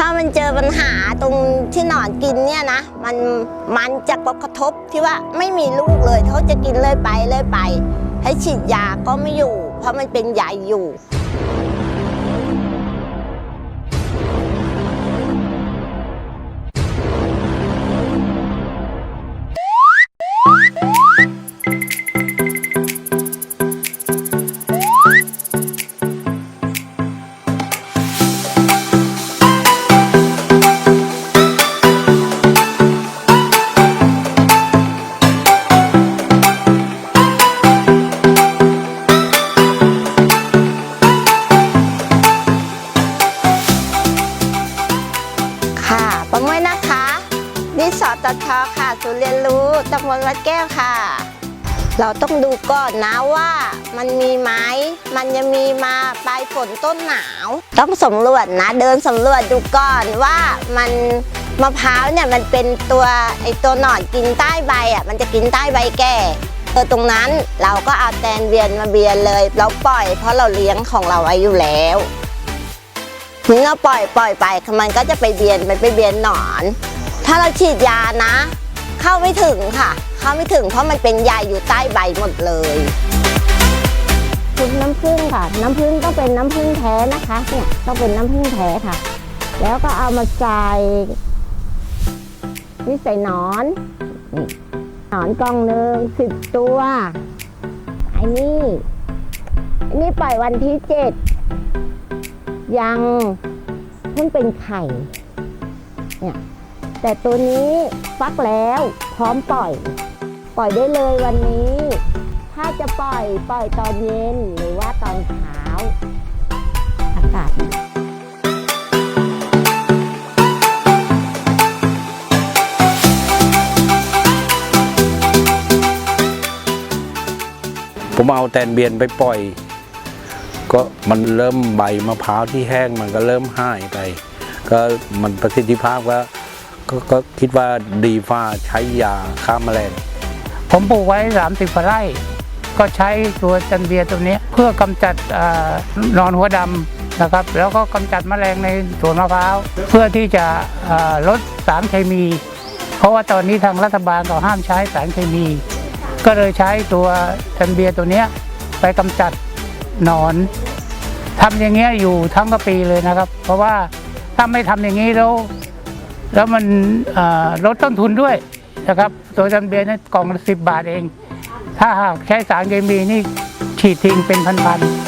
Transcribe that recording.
ถ้ามันเจอปัญหาตรงที่หนอนกินเนี่ยนะ มันมันจะกระทบที่ว่าไม่มีลูกเลยเขาจะกินเลยไปเลยไป ให้ฉีดยาก็ไม่อยู่ เพราะมันเป็นใยอยู่ นิสอตทค่ะศูนย์เรียนรู้ตำบลวัดแก้วค่ะ เราต้องดูก่อนนะว่ามันมีไหมมันจะมีมาปลายฝนต้นหนาว ต้องสำรวจนะ เดินสำรวจดูก่อนว่ามันมะพร้าวเนี่ยมันเป็นตัวไอตัวหนอนกินใต้ใบอะมันจะกินใต้ใบแก่เออตรงนั้นเราก็เอาแตนเบียนมาเบียนเลย เราปล่อยเพราะเราเลี้ยงของเราไว้อยู่แล้วถึงเราปล่อยปล่อยไปมันก็จะไปเบียนไปไปเบียนหนอน ถ้าเราฉีดยานะ เข้าไม่ถึงค่ะ เข้าไม่ถึงเพราะมันเป็นใยอยู่ใต้ใบหมดเลยชุบน้ำผึ้งค่ะ น้ำผึ้งต้องเป็นน้ำผึ้งแท้นะคะ เนี่ยต้องเป็นน้ำผึ้งแท้ค่ะ แล้วก็เอามาใส่นี่ใส่หนอนนี่หนอนกล่องหนึ่งสิบตัวไอ้นี่นนี้ปล่อยวันที่เจ็ดยังเพิ่งเป็นไข่เนี่ย แต่ตัวนี้ฟักแล้วพร้อมปล่อย ปล่อยได้เลยวันนี้ ถ้าจะปล่อยปล่อยตอนเย็นหรือว่าตอนเช้า อากาศผมเอาแตนเบียนไปปล่อย ก็มันเริ่มใบมะพร้าวที่แห้งมันก็เริ่มหายไป ก็มันประสิทธิภาพก็ ก็คิดว่าดีฟ้าใช้ยาฆ่าแมลงผมปลูกไว้ 30กว่าไร่ ก็ใช้ตัวจันเบียตัวนี้เพื่อกำจัดอนอนหัวดำนะครับ แล้วก็กำจัดแมลงในสวนมะพร้าวเพื่อที่จะลดสารเคมี เพราะว่าตอนนี้ทางรัฐบาลก็ห้ามใช้สารเคมี ก็เลยใช้ตัวจันเบียตัวนี้ไปกำจัดหนอนทำอย่างเงี้ยอยู่ทั้งกระปีเลยนะครับ เพราะว่าถ้าไม่ทำอย่างนี้แล้ว แล้วมันลดต้นทุนด้วยนะครับตัวจันเบียร์นี่กล่องละสิบบาทเอง ถ้าหากใช้สารเคมีนี่ฉีดทิ้งเป็นพันๆ